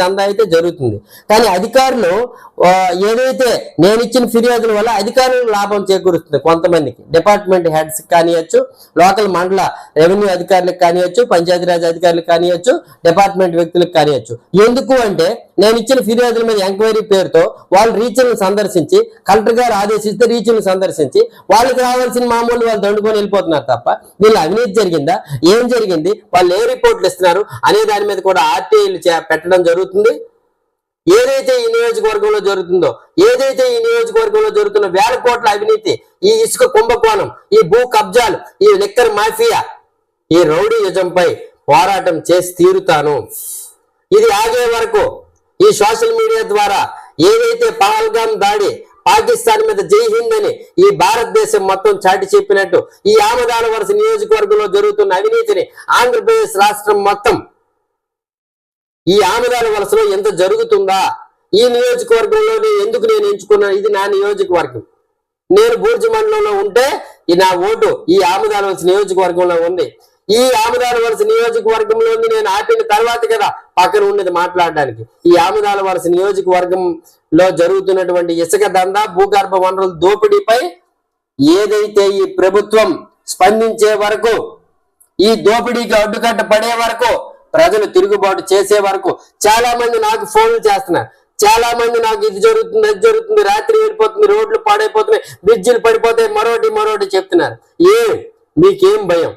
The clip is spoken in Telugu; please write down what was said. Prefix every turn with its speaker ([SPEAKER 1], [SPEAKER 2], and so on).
[SPEAKER 1] దందా అయితే జరుగుతుంది. కానీ అధికారులు ఏదైతే నేను ఇచ్చిన ఫిర్యాదుల వల్ల అధికారులకు లాభం చేకూరుస్తుంది కొంతమందికి. డిపార్ట్మెంట్ హెడ్స్ కానియచ్చు లోకల్ మండల రెవెన్యూ అధికారులకు కానియచ్చు పంచాయతీరాజ్ అధికారులకు కానియచ్చు డిపార్ట్మెంట్ వ్యక్తులకు కానియచ్చు. ఎందుకు అంటే నేను ఇచ్చిన ఫిర్యాదుల మీద ఎంక్వైరీ పేరుతో వాళ్ళు రీచ్లను సందర్శించి కలెక్టర్ గారు ఆదేశిస్తే రీచ్లను సందర్శించి వాళ్ళకి రావాల్సిన మామూలు వాళ్ళు దండుకొని వెళ్ళిపోతున్నారు తప్ప వీళ్ళు అవినీతి జరిగిందా? ఏం జరిగింది? వాళ్ళు ఏ రిపోర్ట్లు ఇస్తున్నారు? అనే దాని మీద కూడా ఆర్టీఐలు పెట్టడం జరుగుతుంది. ఏదైతే ఈ నియోజకవర్గంలో జరుగుతుందో ఏదైతే ఈ నియోజకవర్గంలో జరుగుతున్న వేల కోట్ల అవినీతి ఈ ఇసుక కుంభకోణం ఈ భూ కబ్జాలు ఈ లిక్కర్ మాఫియా ఈ రౌడీ యుజంపై పోరాటం చేసి తీరుతాను. ఇది ఆగే వరకు ఈ సోషల్ మీడియా ద్వారా ఏదైతే పహల్గాం దాడి పాకిస్తాన్ మీద జై హింద్ అని ఈ భారతదేశం మొత్తం చాటి చెప్పినట్టు ఈ ఆమదాల వరుస నియోజకవర్గంలో జరుగుతున్న అవినీతిని ఆంధ్రప్రదేశ్ రాష్ట్రం మొత్తం ఈ ఆముదాల వలసలో ఎంత జరుగుతుందా? ఈ నియోజకవర్గంలోనే ఎందుకు నేను ఎంచుకున్నాను? ఇది నా నియోజకవర్గం. నేను బూర్జు మండలంలో ఉంటే ఈ నా ఓటు ఈ ఆముదాల వలస నియోజకవర్గంలో ఉంది. ఈ ఆముదాల వలస నియోజకవర్గంలో నేను ఆపిన తర్వాత కదా పక్కన ఉండేది మాట్లాడడానికి. ఈ ఆముదాల వలస నియోజకవర్గంలో జరుగుతున్నటువంటి ఇసుక దందా భూగర్భ వనరుల దోపిడీపై ఏదైతే ఈ ప్రభుత్వం స్పందించే వరకు ఈ దోపిడీకి అడ్డుకట్ట పడే వరకు ప్రజలు తిరుగుబాటు చేసే వరకు చాలా మంది నాకు ఫోన్లు చేస్తున్నారు. చాలా మంది నాకు ఇది జరుగుతుంది అది జరుగుతుంది రాత్రి వెళ్ళిపోతుంది రోడ్లు పాడైపోతున్నాయి బ్రిడ్జిలు పడిపోతాయి మరోటి మరోటి చెప్తున్నారు. ఏ? మీకేం భయం?